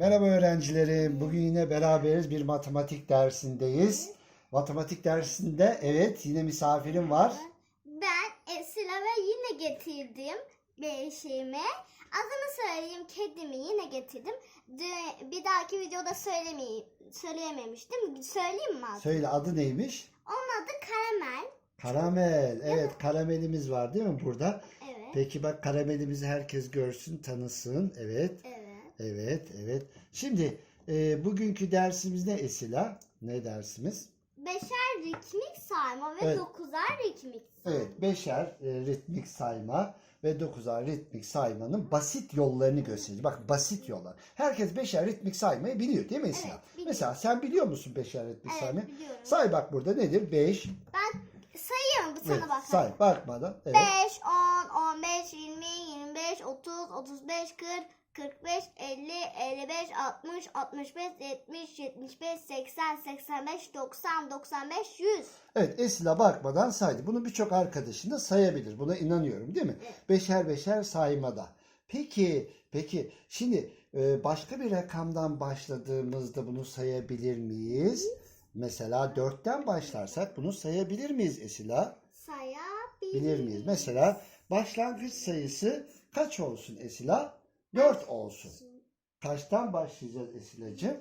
Merhaba öğrencilerim. Bugün yine beraberiz bir matematik dersindeyiz. Matematik dersinde evet yine misafirim var. Ben ve yine getirdim beşiğimi. Adını söyleyeyim kedimi yine getirdim. Dün- Bir dahaki videoda söylemeyeyim, söyleyememiştim. Söyleyeyim mi adı? Söyle adı neymiş? Onun adı Karamel. Karamel. Evet karamelimiz var değil mi burada? Evet. Peki bak karamelimizi herkes görsün, tanısın. Evet, Evet. Evet, evet. Şimdi e, bugünkü dersimiz ne Esila? Ne dersimiz? Beşer ritmik sayma ve Evet. dokuzar ritmik sayma. Evet, beşer e, ritmik sayma ve dokuzar ritmik saymanın basit yollarını göstereceğiz. Bak basit yollar. Herkes beşer ritmik saymayı biliyor değil mi Esila? Evet. Mesela sen biliyor musun beşer ritmik Evet, saymayı? biliyorum. Say bak burada nedir? 5. Ben sayıyorum bu sana Evet, bak. say bakmadan. Evet. 5, 10, 15, 20, 25, 30, 35, 40, 45, 50, 55, 60, 65, 70, 75, 80, 85, 90, 95, 100. Evet Esila bakmadan saydı. Bunu birçok arkadaşın da sayabilir. Buna inanıyorum değil mi? Evet. Beşer beşer saymada. Peki, peki şimdi e, başka bir rakamdan başladığımızda bunu sayabilir miyiz? Mesela dörtten başlarsak bunu sayabilir miyiz Esila? Sayabilir Bilir miyiz? Mesela başlangıç sayısı kaç olsun Esila? 4 olsun. Kaçtan başlayacağız Esilacığım?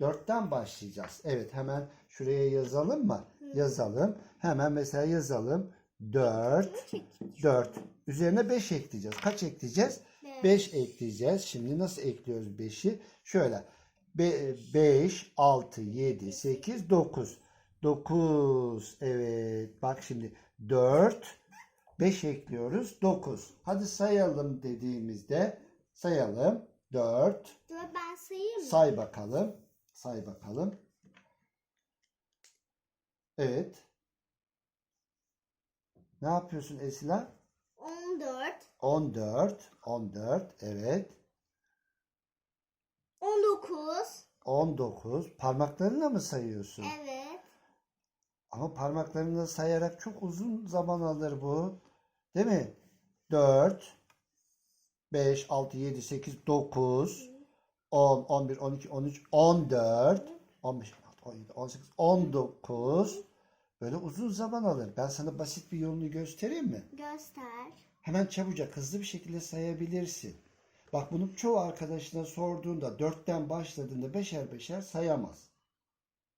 4'ten başlayacağız. Evet hemen şuraya yazalım mı? Yazalım. Hemen mesela yazalım. 4, 4. Üzerine 5 ekleyeceğiz. Kaç ekleyeceğiz? 5 ekleyeceğiz. Şimdi nasıl ekliyoruz 5'i? Şöyle. 5, 6, 7, 8, 9. 9. Evet. Bak şimdi 4, 5 ekliyoruz. 9. Hadi sayalım dediğimizde sayalım. 4. Dur ben sayayım mı? Say bakalım. Say bakalım. Evet. Ne yapıyorsun Esila? 14, 14. 14. Evet. 19, 19. Parmaklarınla mı sayıyorsun? evet. Ama parmaklarınla sayarak çok uzun zaman alır bu. Değil mi? 4, 5, 6, 7, 8, 9, 10, 11, 12, 13, 14, 15, 16, 17, 18, 19. Böyle uzun zaman alır. Ben sana basit bir yolunu göstereyim mi? Göster. Hemen çabucak hızlı bir şekilde sayabilirsin. Bak bunu çoğu arkadaşına sorduğunda dörtten başladığında beşer beşer sayamaz.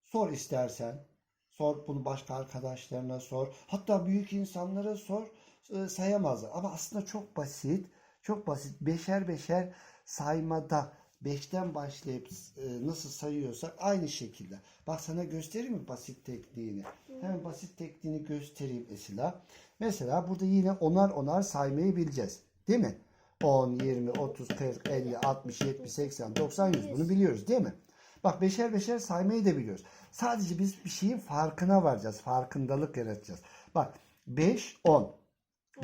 Sor istersen. Sor bunu başka arkadaşlarına sor. Hatta büyük insanlara sor. e, Sayamazlar. Ama aslında çok basit. Çok basit. Beşer beşer saymada beşten başlayıp e, nasıl sayıyorsak aynı şekilde. Bak sana göstereyim mi basit tekniğini? Hemen basit tekniğini göstereyim Esila. Mesela burada yine onar onar saymayı bileceğiz. Değil mi? 10, 20, 30, 40, 50, 60, 70, 80, 90, 100 bunu biliyoruz değil mi? Bak beşer beşer saymayı da biliyoruz. Sadece biz bir şeyin farkına varacağız. Farkındalık yaratacağız. Bak 5, 10.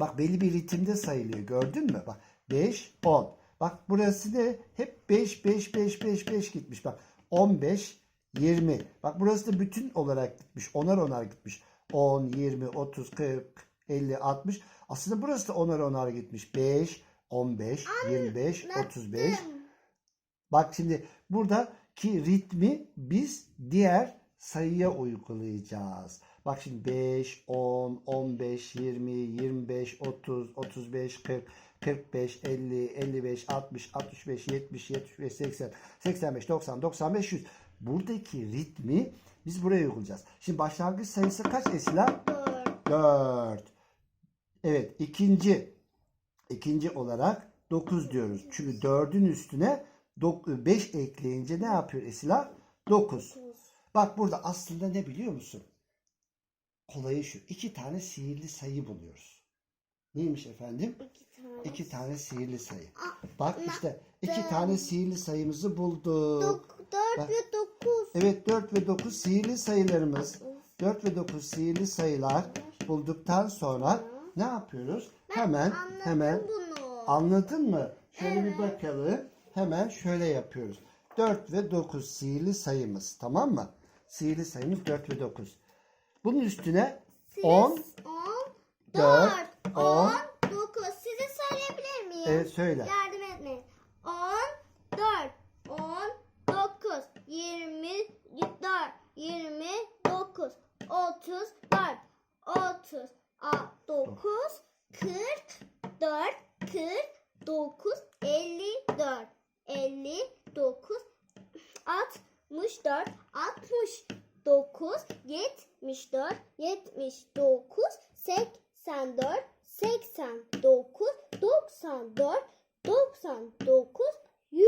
Bak belli bir ritimde sayılıyor. Gördün mü? Bak 5, 10. Bak burası ne? Hep 5, 5, 5, 5, 5 gitmiş. Bak 15, 20. Bak burası da bütün olarak gitmiş. Onar onar gitmiş. 10, 20, 30, 40, 50, 60. Aslında burası da onar onar gitmiş. 5, 15, 25, 35. Bak şimdi buradaki ritmi biz diğer sayıya uygulayacağız. Bak şimdi 5, 10, 15, 20, 25, 30, 35, 40, 45, 50, 55, 60, 65, 70, 75, 80, 85, 90, 95, 100. Buradaki ritmi biz buraya uygulayacağız. Şimdi başlangıç sayısı kaç Esila? 4, 4. Evet ikinci ikinci olarak 9 diyoruz. Çünkü 4'ün üstüne 5 ekleyince ne yapıyor Esila? 9. Bak burada aslında ne biliyor musun? Kolayı şu. iki tane sihirli sayı buluyoruz. Neymiş efendim? 2 tane. İki tane sihirli sayı. Aa, Bak işte iki tane sihirli sayımızı bulduk. 4 Bak. ve 9. Evet 4 ve 9 sihirli sayılarımız. 4 ve 9 sihirli sayılar bulduktan sonra ne yapıyoruz? Hemen Anladım hemen bunu. anladın mı? Şöyle bir bakalım. Hemen şöyle yapıyoruz. 4 ve 9 sihirli sayımız. Tamam mı? Sihirli sayımız 4 ve 9. Bunun üstüne 10 10, 4, 4, 10. 10, 9. Size söyleyebilir miyim? Evet söyle. Yardım etmeyin. 10, 4, 10, 24, 29, 34, 30, 9, 44, 49, 54, 59, 64, 69, 74, 79, 84, 89, 94, 99, 100.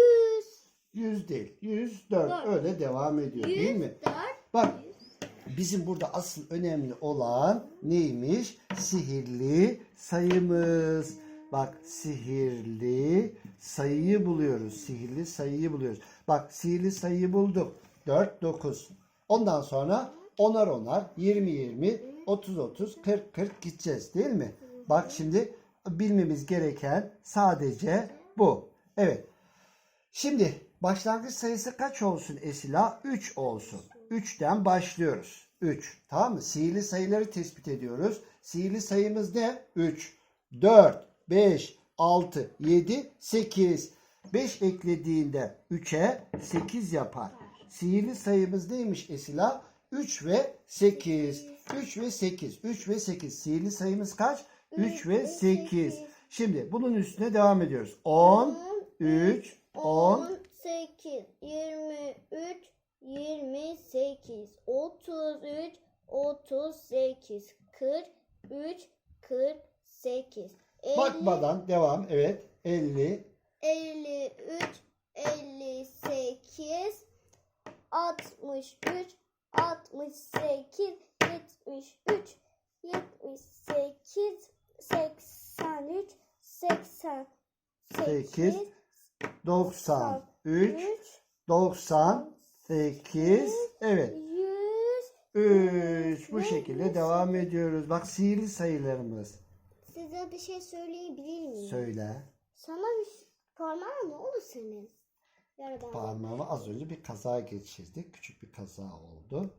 100 değil. 104. Dört. Öyle devam ediyor değil mi? 104, Bak bizim burada asıl önemli olan neymiş? Sihirli sayımız. Bak sihirli sayıyı buluyoruz. Sihirli sayıyı buluyoruz. Bak sihirli sayıyı bulduk. 4, 9. Ondan sonra onar onar, 20, 20, 30, 30, 40, 40 gideceğiz değil mi? Bak şimdi bilmemiz gereken sadece bu. Evet. Şimdi başlangıç sayısı kaç olsun Esila? 3 olsun. 3'ten başlıyoruz. 3. Tamam mı? Sihirli sayıları tespit ediyoruz. Sihirli sayımız ne? 3, 4, 5, 6, 7, 8. 5 eklediğinde 3'e 8 yapar. Sihirli sayımız neymiş Esila? 3 ve 8. 3 ve 8. 3 ve 8. Sihirli sayımız kaç? 3 ve 8. Şimdi bunun üstüne devam ediyoruz. 10, 3, 10, 18, 23, 28, 33, 38, 43, 48, 50, Bakmadan devam. Evet. 50, 3. Bu şekilde devam ediyoruz. Bak sihirli sayılarımız. Size bir şey söyleyebilir miyim? Söyle. Sana bir parmağın ne oldu senin? Parmağıma az önce bir kaza geçirdik. Küçük bir kaza oldu.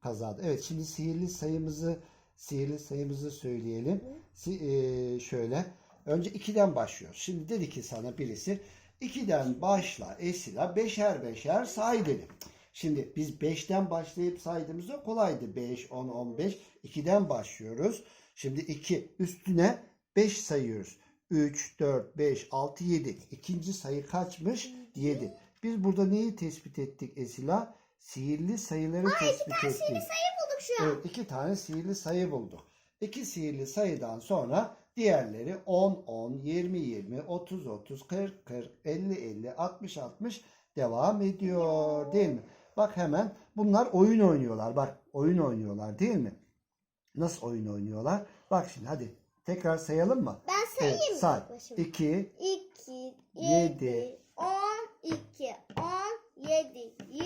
Kazada. Evet şimdi sihirli sayımızı sihirli sayımızı söyleyelim. Si- eee, şöyle. Önce 2'den başlıyoruz. Şimdi dedi ki sana birisi 2'den başla Esila beşer beşer say dedi. Şimdi biz 5'ten başlayıp saydığımızda kolaydı. 5, 10, 15. 2'den başlıyoruz. Şimdi 2 üstüne 5 sayıyoruz. 3, 4, 5, 6, 7. İkinci sayı kaçmış? 7. Biz burada neyi tespit ettik Esila? Sihirli sayıları tespit ettik. sayı bulduk şu an. Evet iki tane sihirli sayı bulduk. İki sihirli sayıdan sonra diğerleri 10, 10, 20, 20, 30, 30, 40, 40, 50, 50, 60, 60 devam ediyor değil mi? Bak hemen bunlar oyun oynuyorlar. Bak oyun oynuyorlar değil mi? Nasıl oyun oynuyorlar? Bak şimdi hadi tekrar sayalım mı? Ben sayayım Evet mı? say. başıma? 2, 2, Yedi. 7, 12, 17, 22,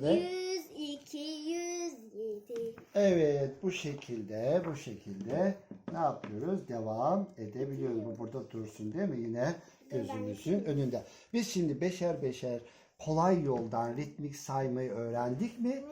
Ve? 102, 107. Evet bu şekilde bu şekilde ne yapıyoruz? Devam edebiliyoruz. Bu burada dursun değil mi? Yine gözümüzün önünde. Biz şimdi beşer beşer kolay yoldan ritmik saymayı öğrendik mi?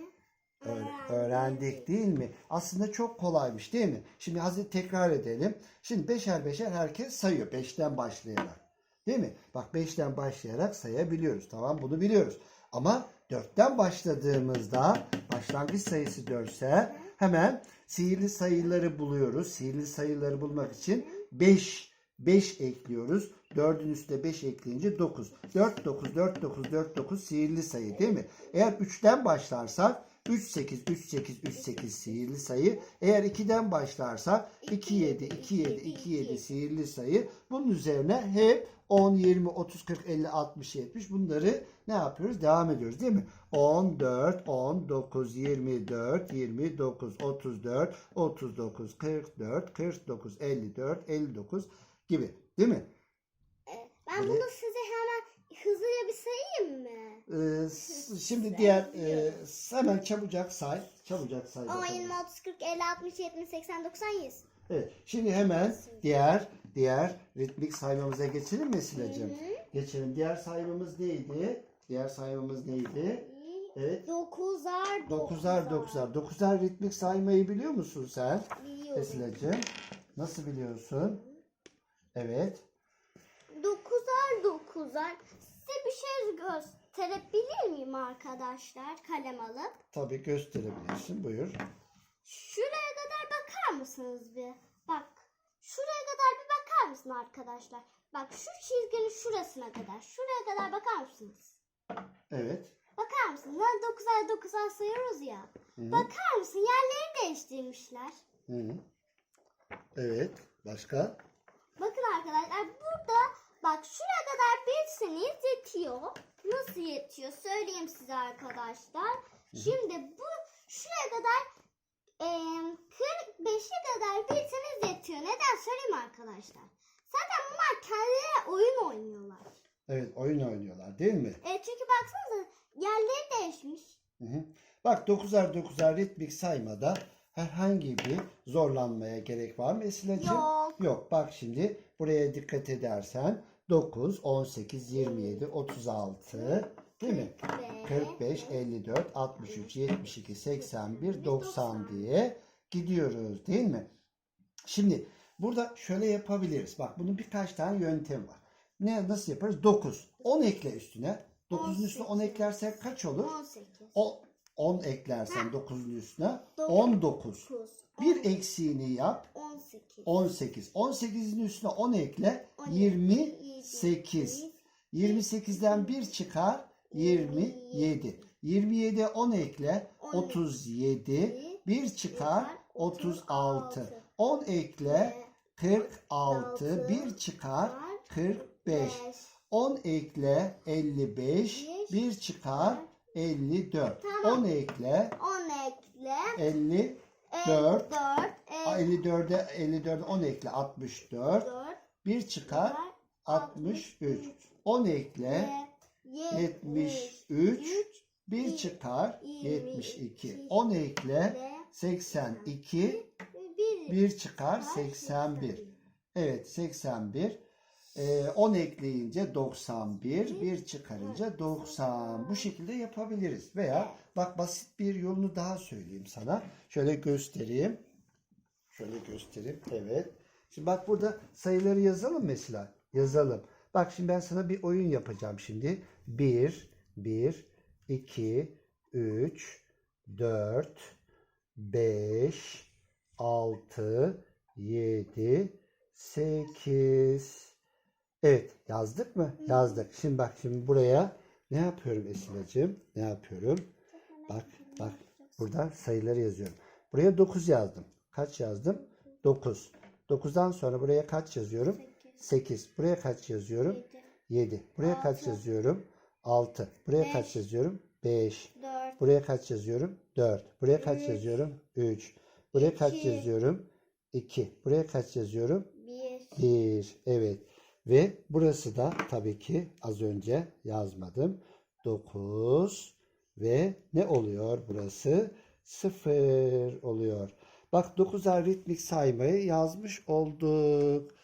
Öğ- öğrendik değil mi? Aslında çok kolaymış değil mi? Şimdi hazır tekrar edelim. Şimdi beşer beşer herkes sayıyor. Beşten başlayarak. Değil mi? Bak beşten başlayarak sayabiliyoruz. Tamam bunu biliyoruz. Ama dörtten başladığımızda başlangıç sayısı dörtse hemen sihirli sayıları buluyoruz. Sihirli sayıları bulmak için 5 5 ekliyoruz. 4'ün üstüne 5 ekleyince 9. 4 9 4 9 4 9 sihirli sayı değil mi? Eğer 3'ten başlarsak 3 8 3 8 3 8 sihirli sayı. Eğer 2'den başlarsak 2 7 2 7 2 7 sihirli sayı. Bunun üzerine hep 10 20 30 40 50 60 70 bunları ne yapıyoruz? Devam ediyoruz değil mi? 14 19 24 29 34 39 44 49 54 59 gibi değil mi? Ben bunu size hemen hızlıca bir sayayım mı? Ee, şimdi diğer e, hemen çabucak say. Çabucak say. 10, bakalım. 20, 30, 40, 50, 60, 70, 80, 90, 100. Evet. Şimdi hemen diğer diğer ritmik saymamıza geçelim mi Esilacığım? Geçelim. Diğer saymamız neydi? Diğer saymamız neydi? Evet. Dokuzar Dokuzar dokuzar. Dokuzar ritmik saymayı biliyor musun sen? Biliyorum. Esilacığım. Nasıl biliyorsun? Evet. Dokuzar dokuzar. Size bir şey gösterebilir miyim arkadaşlar kalem alıp? Tabii gösterebilirsin. Buyur. Şuraya kadar bakar mısınız bir? Bak. Şuraya kadar bir bakar mısın arkadaşlar? Bak şu çizginin şurasına kadar. Şuraya kadar bakar mısınız? Evet. Bakar mısın? Lan 9'ar 9'ar sayıyoruz ya. Hı. Bakar mısın? Yerlerini değiştirmişler. Hı. Evet. Başka? Bakın arkadaşlar burada bak şuraya kadar bilseniz yetiyor. Nasıl yetiyor? Söyleyeyim size arkadaşlar. Şimdi bu şuraya kadar e, 45'e kadar bilseniz yetiyor. Neden söyleyeyim arkadaşlar? Zaten bunlar kendileri oyun oynuyorlar. Evet oyun oynuyorlar değil mi? E, çünkü baksanıza yerleri değişmiş. Hı hı. Bak 9'ar 9'ar ritmik saymada herhangi bir zorlanmaya gerek var mı Esilacığım? Yok. Yok. Bak şimdi buraya dikkat edersen 9, 18, 27, 36 değil mi? Ve 45, 54, 63, 72, 81, 90 diye gidiyoruz değil mi? Şimdi burada şöyle yapabiliriz. Bak bunun birkaç tane yöntem var. Ne nasıl yaparız? 9. 10 ekle üstüne. 9'un üstüne 10 eklersek kaç olur? 18. O 10 eklersen 9'un üstüne Dokuz. 19. 9. Bir eksiğini yap 18. 18. 18'in üstüne 10 ekle On 28. 28'den 1 çıkar 27. 27'ye 10 ekle 37. 1 çıkar 36. 10 ekle 46. 1 çıkar 45. 10 ekle 55. 1 çıkar 54. Tamam. 10 ekle 10 ekle. 50. 4. 4. 54'e 54'e 10 ekle 64. 4. 1 çıkar 63. 10 ekle 73. 1 çıkar 72. 10 ekle 82. 1 çıkar 81. Evet 81. Ee, 10 ekleyince 91. 1 çıkarınca 90. Bu şekilde yapabiliriz. Veya bak basit bir yolunu daha söyleyeyim sana. Şöyle göstereyim. Şöyle göstereyim. Evet. Şimdi bak burada sayıları yazalım mesela. Yazalım. Bak şimdi ben sana bir oyun yapacağım şimdi. 1, 1, 2, 3, 4, 5, 6, 7, 8. Evet yazdık mı? Yazdık. Şimdi bak şimdi buraya ne yapıyorum Esilacığım? Ne yapıyorum? Bak bak burada sayıları yazıyorum. Buraya 9 yazdım. Kaç yazdım? 9. 9'dan sonra buraya kaç yazıyorum? 8. Buraya kaç yazıyorum? 7. Buraya kaç yazıyorum? 6. Buraya Beş. kaç yazıyorum? 5. 4. Buraya kaç yazıyorum? 4. Buraya kaç Üç. yazıyorum? 3. Buraya kaç İki. yazıyorum? 2. Buraya kaç yazıyorum? 1. 1. Evet. Ve burası da tabii ki az önce yazmadım. 9 ve ne oluyor burası? 0 oluyor. Bak 9'ar ritmik saymayı yazmış olduk.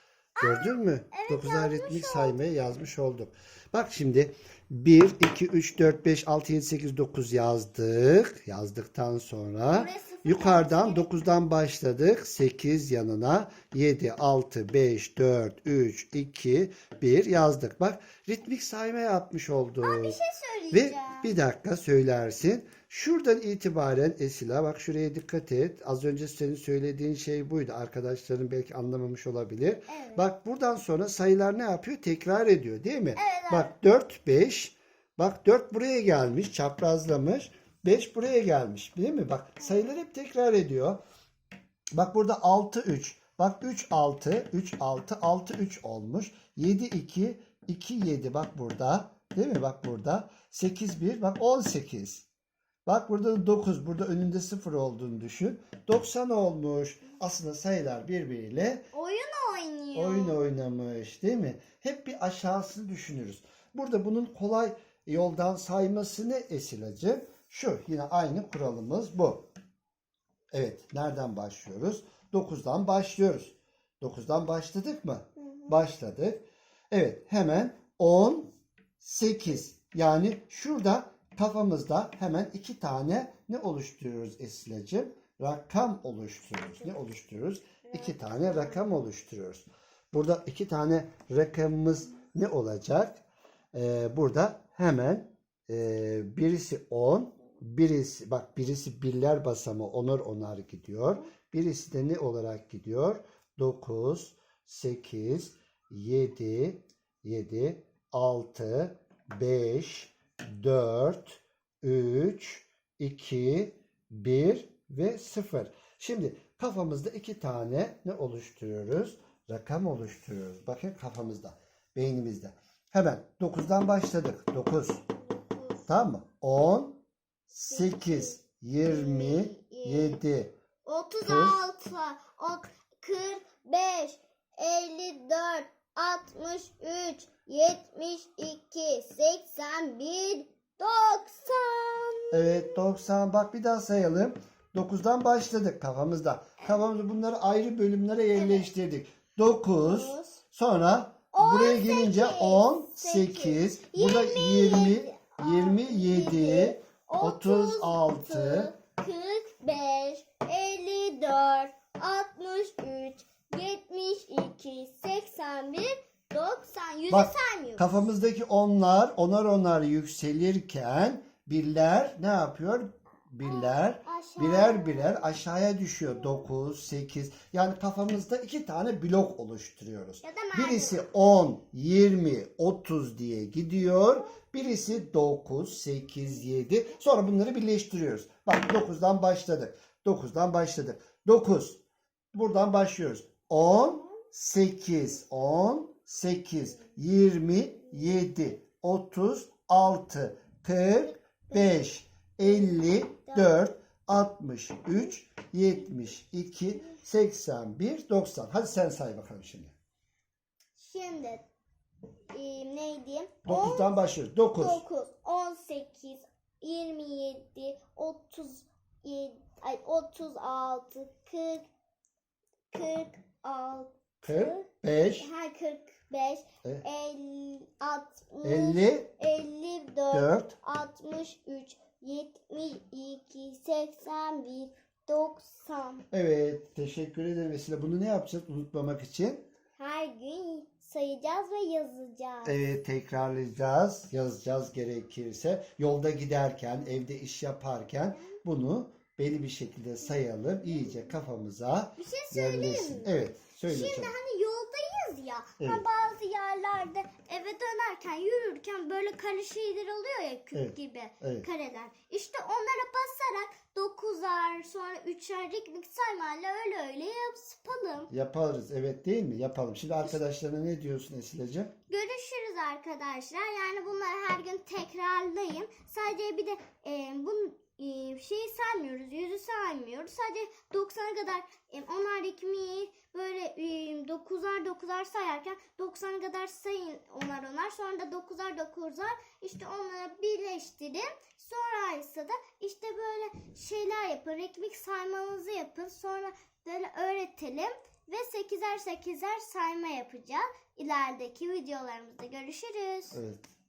Gördün mü? 9'ar ritmik saymayı yazmış olduk. Bak şimdi 1, 2, 3, 4, 5, 6, 7, 8, 9 yazdık. Yazdıktan sonra Buraya sıfır yukarıdan yazdık. 9'dan başladık. 8 yanına 7, 6, 5, 4, 3, 2, 1 yazdık. Bak ritmik sayma yapmış olduk. Bir şey Ve söyleyeceğim. bir dakika söylersin. Şuradan itibaren Esila bak şuraya dikkat et. Az önce senin söylediğin şey buydu. Arkadaşların belki anlamamış olabilir. Evet. Bak buradan sonra sayılar ne yapıyor? Tekrar ediyor değil mi? Evet, Bak 4 5. Bak 4 buraya gelmiş, çaprazlamış. 5 buraya gelmiş, değil mi? Bak sayılar hep tekrar ediyor. Bak burada 6 3. Bak 3 6, 3 6, 6 3 olmuş. 7 2, 2 7 bak burada. Değil mi? Bak burada. 8 1, bak 18. Bak burada da 9, burada önünde 0 olduğunu düşün. 90 olmuş. Aslında sayılar birbiriyle Oyun oynuyor. oyun oynamış değil mi? Hep bir aşağısını düşünürüz. Burada bunun kolay yoldan sayması ne Esilacı? Şu yine aynı kuralımız bu. Evet, nereden başlıyoruz? 9'dan başlıyoruz. 9'dan başladık mı? Başladık. Evet, hemen 10, 8. Yani şurada kafamızda hemen iki tane ne oluşturuyoruz Esile'cim? Rakam oluşturuyoruz. Ne oluşturuyoruz? İki tane rakam oluşturuyoruz. Burada iki tane rakamımız ne olacak? Ee, burada hemen e, birisi 10, birisi bak birisi birler basamağı onar onar gidiyor. Birisi de ne olarak gidiyor? 9, 8, 7, 7, 6, 5, 4, 3, 2, 1 ve 0. Şimdi kafamızda iki tane ne oluşturuyoruz? Rakam oluşturuyoruz. Bakın kafamızda, beynimizde. Hemen 9'dan başladık. 9. Tamam mı? 10, 8, 27, 36, ot- 45, 54, 63, 72, 81, 90. Evet 90 bak bir daha sayalım. 9'dan başladık kafamızda. Kafamızda bunları ayrı bölümlere yerleştirdik. 9 sonra buraya gelince 10 8 burada 20 27 36 45, 54, 63, 72, 81, 90. Yüzü Bak, saymıyoruz. kafamızdaki onlar onar onar yükselirken birler ne yapıyor? Birler Aşağı. birer birer aşağıya düşüyor. 9, 8. Yani kafamızda iki tane blok oluşturuyoruz. Birisi 10, 20, 30 diye gidiyor. Birisi 9, 8, 7. Sonra bunları birleştiriyoruz. Bak 9'dan başladık. 9'dan başladık. 9. Buradan başlıyoruz. 10, 8, 10, 8, 27, 36, 45, 54, 63, 72, 81, 90. Hadi sen say bakalım şimdi. Şimdi e, neydi? 9'dan başlıyoruz. 9, 19, 18, 27, 37, ay 36, 40, 46, 45, ha 45, Evet. 50, 60, 50, 54, 4, 63, 72, 81, 90. Evet, teşekkür ederim Vesile. Bunu ne yapacağız unutmamak için? Her gün sayacağız ve yazacağız. Evet, tekrarlayacağız, yazacağız gerekirse. Yolda giderken, evde iş yaparken bunu belli bir şekilde sayalım. iyice kafamıza Bir şey söyleyeyim yerleşsin. mi? Evet, söyle Şimdi canım. hani yoldayız ya. Evet. Ha bazı yerlerde eve dönerken yürürken böyle kare şeyler oluyor ya küp Evet, gibi evet. kareler. İşte onlara basarak 9'ar sonra 3'er ritmik saymayla öyle öyle yapalım. Yaparız, evet değil mi? Yapalım. Şimdi arkadaşlarına ne diyorsun Esile'ciğim? Görüşürüz arkadaşlar. Yani bunları her gün tekrarlayın. Sadece bir de e, bu e, şeyi saymıyoruz. Yüzü saymıyoruz. Sadece 90'a kadar e, onar ekmeği böyle e, 9'ar 9'ar sayarken 90'a kadar sayın onar onar. Sonra da 9'ar 9'ar işte onları birleştirin. Sonra ise de işte böyle şeyler yapın. Ekmek saymanızı yapın. Sonra böyle öğretelim. Ve 8'er 8'er sayma yapacağız. İlerideki videolarımızda görüşürüz. Evet.